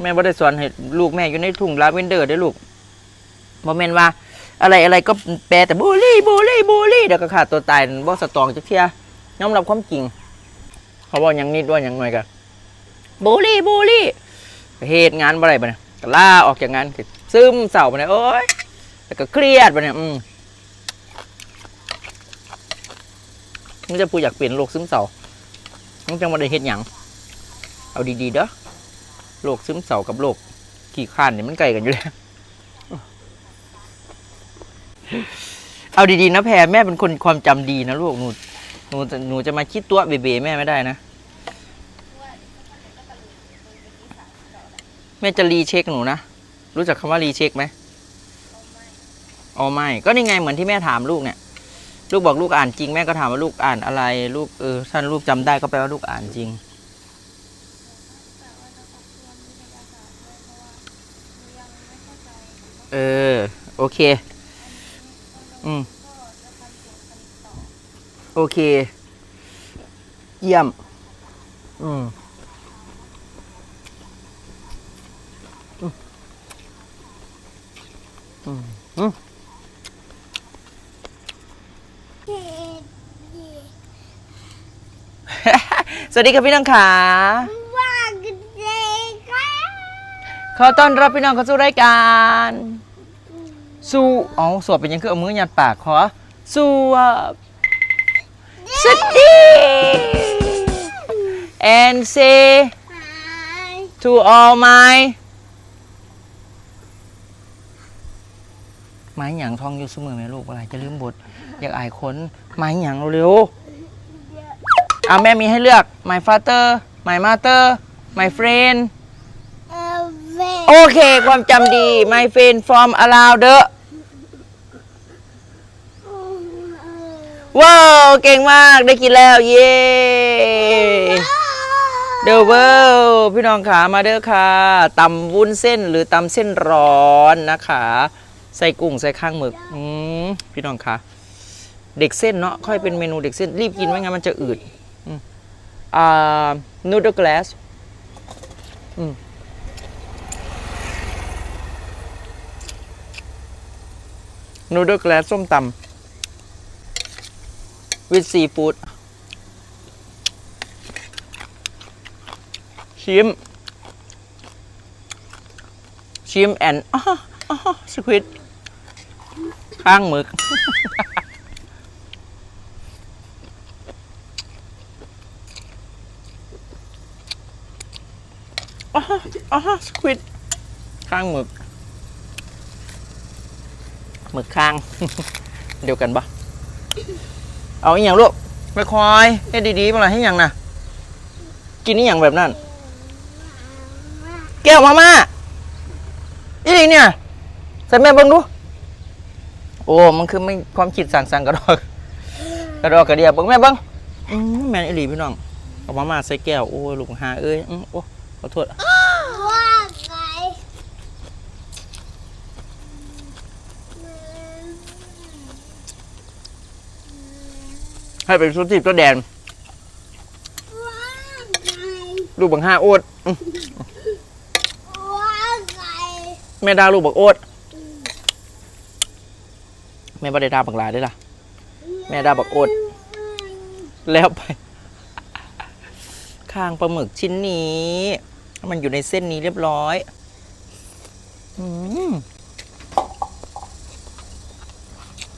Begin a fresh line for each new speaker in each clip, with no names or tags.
แม่บ่ได้สอนให้ลูกแม่อยู่ในทุ่งลาเวนเดอร์เด้ลูกบ่แม่นว่า อะไรอะไรก็แปลแต่บูลี่บูลี่บูลี่เดี๋ยวก็ขาดตัวตายบ่สตองจักเที่ยยอมรับความจริง เขาบอกยังนิดว่าหยังหน่อยกันบูลี่บูลี่เหตุงานบ่ได้ปะเนี่ยก็ล่าออกจากงานซึมเศร้าปะเนี่ยโอ๊ยแล้วก็เครียดปะเนี่ยอืมมันจะพูดอยากเปลี่ยนโรคซึมเศร้ามันจังบ่ได้เฮ็ดหยังเอาดีๆเด้อ โรคซึมเศร้ากับโรคขี้ข้านเนี่ยมันไกลกันอยู่แล้ว เอาดีๆนะแพรแม่เป็นคนความจำดีนะลูกหนูหนูจะหนูจะมาคิดตัวเบ๋ๆแม่ไม่ได้นะแม่จะรีเช็คหนูนะรู้จักคำว่ารีเช็คไหมอ๋อไม่ก็นี่ไงเหมือนที่แม่ถามลูกเนี่ย ลูกบอกลูกอ่านจริงแม่ก็ถามว่าลูกอ่านอะไร ลูกเออท่านลูกจำได้ก็แปลว่าลูกอ่านจริง เออ โอเค อืมโอเค เยี่ยมอืมอืมอืมอืมสวัสดีครับพี่น้องขา
ว่ากันเลยครับ
ขอต้อนรับพี่น้องเข้าสู่รายการ สู้อ๋อสวบเป็นยังคือเอามือยัดปากขอสวบสวัสดี and say
หาย
to all my ไม้หยังทองอยู่เสมอแม่ลูกอะไรจะลืมบท อยากอายคนไม้หยังเร็วๆเอาแม่มีให้เลือก my father my mother my friend
เออเว
โอเค ความจำดี my friend from around the ว้าว เก่งมากได้กินแล้ว เย้เดอเวลพี่น้องขามาเด้อค่ะตำวุ้นเส้นหรือตำเส้นร้อนนะคะ ใส่กุ้งใส่ข้างหมึกอืมพี่น้องคะเด็กเส้นเนาะค่อยเป็นเมนูเด็กเส้นรีบกินไม่งั้นมันจะอืดอืมอ่านูดเดิลกลาสอืมนูดเดิลแกลสส้มตำ วิ t ซีฟูดชิม ชิมแอนอ๋ออ๋อสควิดข้างหมึก อ๋ออ๋อสควิดข้างหมึก หมึกข้าง เดียวกันปะ เอาอีกอย่างลูกไม่คอยให้ดีๆมาเลยให้อย่างนะกินนี่อย่างแบบนั้น แก้วมาม่าอีนี่เนี่ยใส่แม่เบิ้งดูโอ้มันคือไม่ความคิดสั่งๆกระดอกกระดอกกระเดียบเบิ้งแม่เบิ้งอืมแม่นอีหลีพี่น้องเอามาม่าใส่แก้วโอ้ยลูกหาเอ้ยอื้อโอ้ขอโทษ
ว่าไง
ให้เป็นชุดทิพย์ตัวแดน
ว่าไง
ลูกบังห้าโอดอื้อ
ว่าไง
แม่ดาลูกบักโอดแม่บ่ได้ดาบักหลายได้อล่ะ แม่ดาบักโอดแล้วไปข้างปลาหมึกชิ้นนี้ มันอยู่ในเส้นนี้เรียบร้อย อืม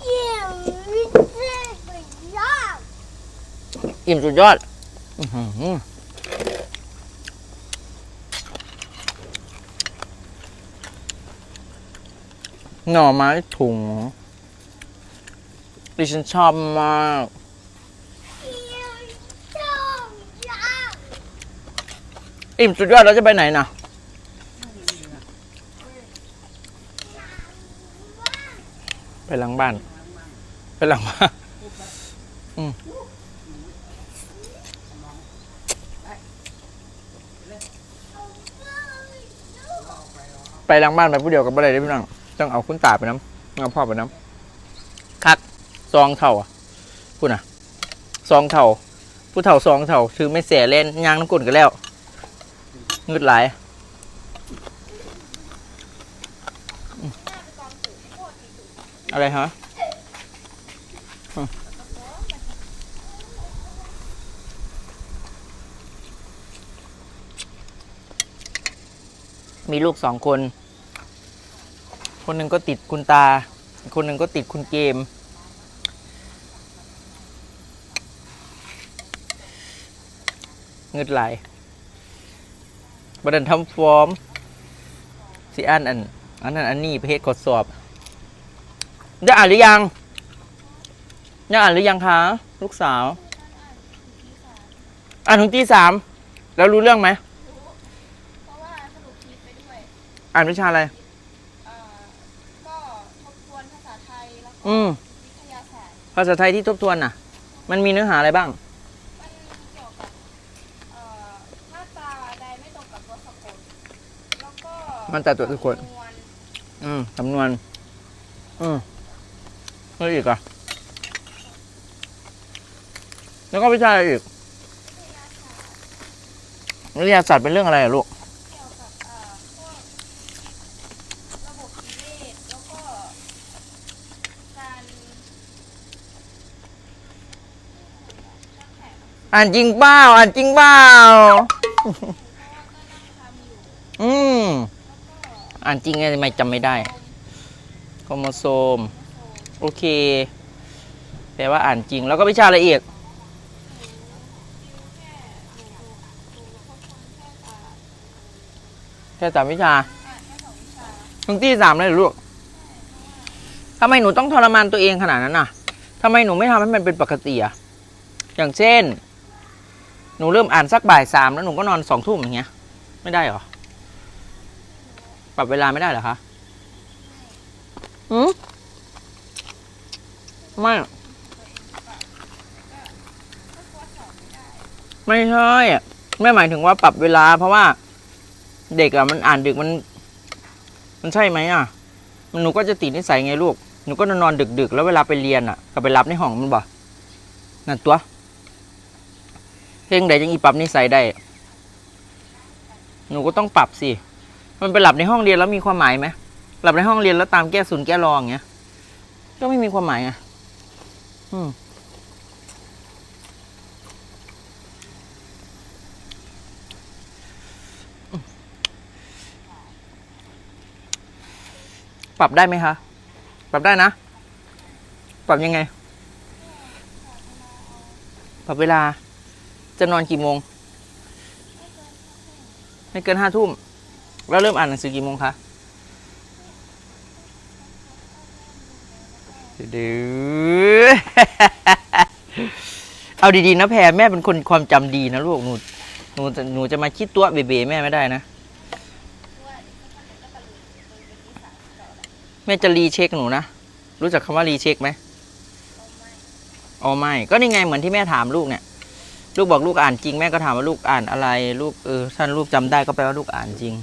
เยี่ยมวิเศษสุดยอด
อิ่มสุดยอดอื้อหือหน่อไม้ถุงดิฉันชอบมาก
เยี่ยมชอบยาก
อิ่มสุดยอดแล้วจะไปไหนนะไปหลังบ้าน ไปหลังบ้านอืม ไปล้างบ้านไปผู้เดียวกับอะไรได้พี่น้องต้องเอาคุณตาไปน้ำเอาพ่อไปน้ำคักซองเท่าอะพูดนะซองเท่า ผู้เท่าซองเท่าถือไม่เสียเล่นยางน้ำกุ่นกันแล้วงึดหลายอะไรฮะ มีลูกสองคน คนหนึ่งก็ติดคุณตา คนหนึ่งก็ติดคุณเกม เงืดไหลบัดันทำฟอร์มสิอ่านอันอันนั้นอันนี้ประเภทกดสอบ ได้อ่านหรือยังยังอ่านหรือยังคะลูกสาว อ่านถึงที่สามแล้วรู้เรื่องไหม
เพราะว่าสรุปคลิปไปด้วย
อ่านวิชาอะไร
เอ่อก็ทบทวนภาษาไทยแล้วก็
อืม
วิทยาศาสตร์
ภาษาไทยที่ทบทวนน่ะ มันมีเนื้อหาอะไรบ้าง
มันเกี่ยวกับเอ่อมาตราใดไม่ตรงกับตัวสะกดแล้วก็
มาตราตัวสะกด
จำนวน
อืมจำนวน อืมแล้วอีกอะ แล้วก็วิชาอะไรอีก
วิทยาศาสตร์
วิทยาศาสตร์เป็นเรื่องอะไรอะลูก
เกี่ยวกับเอ่อพวกระบบนิเวศ แล้วก็การตั้งแผน
อ่านจริงเปล่าอ่านจริงเปล่า
อื
มอ่านจริงไงทำไมจำไม่ได้โครโมโซม โอเค แปลว่าอ่านจริง แล้วก็วิชาอะไรอีกแค่สามวิชาถึงที่สามเลยลูกทำไมหนูต้องทรมานตัวเองขนาดนั้นน่ะทำไมหนูไม่ทำให้มันเป็นปกติอะอย่างเช่น หนูเริ่มอ่านสักบ่ายสามแล้วหนูก็นอนสองทุ่มอย่างเงี้ย ไม่ได้เหรอ ปรับเวลาไม่ได้เหรอคะอืมไม่ไม่ใช่อะแม่หมายถึงว่าปรับเวลา เพราะว่า เด็กอะมันอ่านดึกมัน มันใช่ไหมอะมันหนูก็จะติดนิสัยไงลูก หนูก็นอนดึกๆ แล้วเวลาไปเรียนอะก็ไปรับในห้องมันบ่นั่นตัว เพลงใดยังอีปรับนิสัยได้ หนูก็ต้องปรับสิ มันไปหลับในห้องเรียนแล้วมีความหมายไหมหลับในห้องเรียนแล้วตามแก้ศูนย์แก้รองอย่างเงี้ย ก็ไม่มีความหมายไงอืมปรับได้ไหมคะ ปรับได้นะ ปรับยังไง ปรับเวลา จะนอนกี่โมง ไม่เกินห้าทุ่มแล้วเริ่มอ่านหนังสือกี่โมงคะดือเอาดีๆนะแพรแม่เป็นคนความจำดีนะลูกหนูหนูจะหนูจะมาคิดตัวเบเบแม่ไม่ได้นะแม่จะรีเช็คหนูนะ รู้จักคำว่ารีเช็คไหมอ๋อไม่ก็นี่ไงเหมือนที่แม่ถามลูกเนี่ย ลูกบอกลูกอ่านจริงแม่ก็ถามว่าลูกอ่านอะไร ลูกเออท่านลูกจำได้ก็แปลว่าลูกอ่านจริง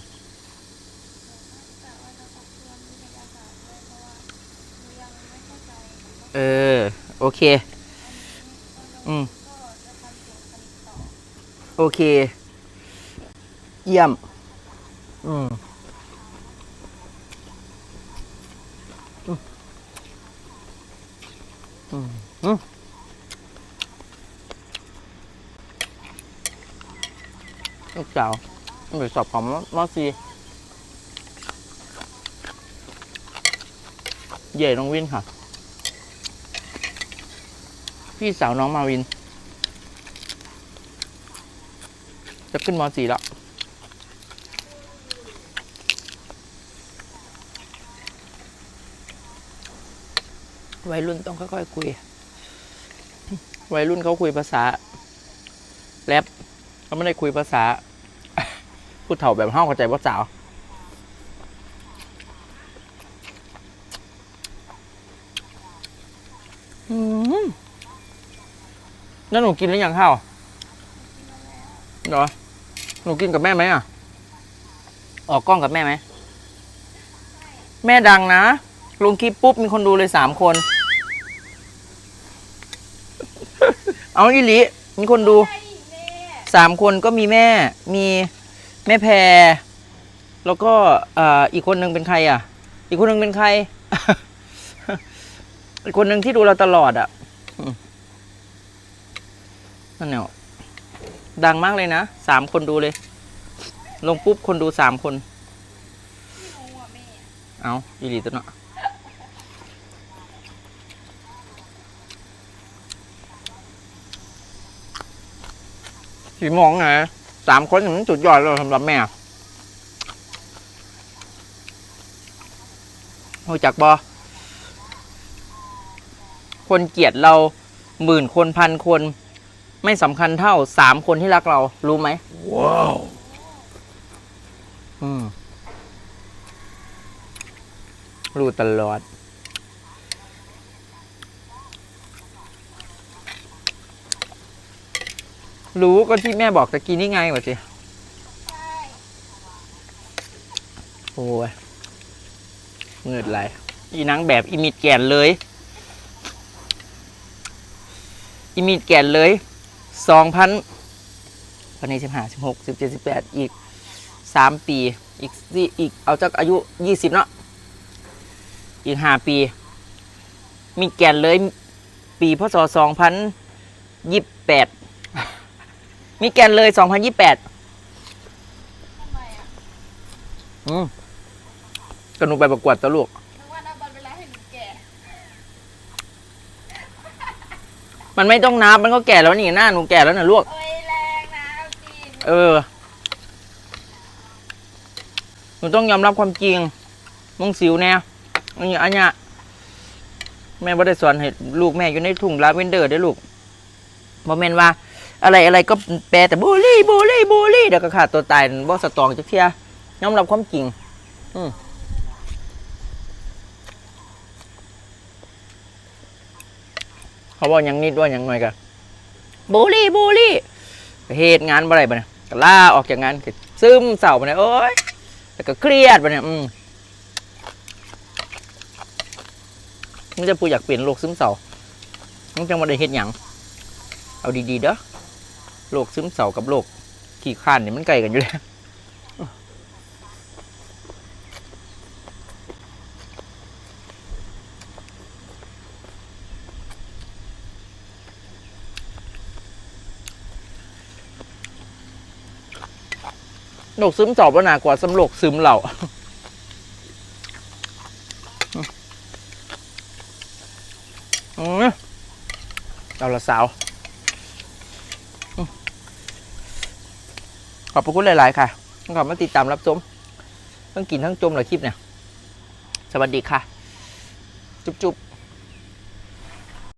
เออโอเค อืมโอเค เยี่ยม อืม อืมอืม ลูกสาวไปสอบของมอสีเย่น้องวินค่ะ พี่สาวน้องมาวิน จะขึ้นมสี่แล้ววัยรุ่นต้องค่อยๆคุย วัยรุ่นเขาคุยภาษา แรป เขาไม่ได้คุยภาษาพูดเถ่าแบบห้าเข้าใจว่าสาวอืมแล้วหนูกินหรือยังข้าวเหรอหนูกินกับแม่ไหมอะ ออกกล้องกับแม่ไหม แม่ดังนะ ลงคลิปปุ๊บมีคนดูเลยสามคน เอาอีหลีมีคนดู สามคนก็มีแม่ มีแม่แพร แล้วก็อ่ออีกคนหนึ่งเป็นใครอะ อีกคนหนึ่งเป็นใคร อีกคนหนึ่งที่ดูเราตลอดอะนั่นเนี่ยดังมากเลยนะสามคนดูเลย ลงปุ๊บคนดูสามคน เอาอีหลีตัวเนาะ สีมองไงสามคนมันจุดยอดแล้วสำหรับแม่รู้จักบอคนเกลียดเราหมื่นคนพันคน ไม่สำคัญเท่าสามคนที่รักเรา รู้ไหมว้าว อืมรู้ตลอด รู้ก็ที่แม่บอกตะกี้นี่ไงวะสิโอ้ยเงิดไหลอีนังแบบอิมิดแก่นเลย อิมิดแก่นเลยสองพันพันนี้สิบห้าสิบหกสิบเจ็ดสิบแปดอีกสามปี อีกสี่อีกเอาจากอายุยี่สิบเนาะอีกห้าปี มีแก่นเลย ปีพศสองพันยี่สิบแปด มีแกนเลยสองพันยี่สิบแปด
ทำไมอะ
อืมก็หนูไปประกวดตะลูก
นึกว่านับวันเวลาให้หนูแก่
มันไม่ต้องนับมันก็แก่แล้วนี่หน้าหนูแก่แล้วนะลูก
โอ้ยแรงนะเอาจริง
เออ หนูต้องยอมรับความจริงมึงสิวแน่อันนี้อันเนี้ยแม่บ่ได้สอนให้ลูกแม่อยู่ในทุ่งลาเวนเดอร์ได้อลูกบ่แม่นว่า อะไรอะไรก็แปลแต่บูลลี่บูลลี่บูลลี่เดี๋ยวก็ขาดตัวตายบ่สตองจักเที่ยยอมรับความจริง อืมเขาบอกยังนิดว่ายังหน่อยกะบูลลี่บูลลี่เหตุงานบ่ได้บ่เนี่ยก็ล่าออกจากงานซึมเศร้าบ่เนี่ยโอ๊ยแล้วก็เครียดบ่เนี่ยอืมมันจะปูอยากเปลี่ยนโรคซึมเศร้ามันจังบ่ได้เฮ็ดหยังเอาดีๆเด้อ โรคซึมเศร้ากับโรคขี้ข้านนี่มันไกลกันอยู่แล้วโรคซึมเศร้าบ่หนากว่าสำโรคซึมเหล่าเอาละสาวอืม ขอบพระคุณหลาย ๆ ค่ะขอบมาติดตามรับชมทั้งกินทั้งจมเหลยคลิปเนี่ย สวัสดีค่ะ จุ๊บๆ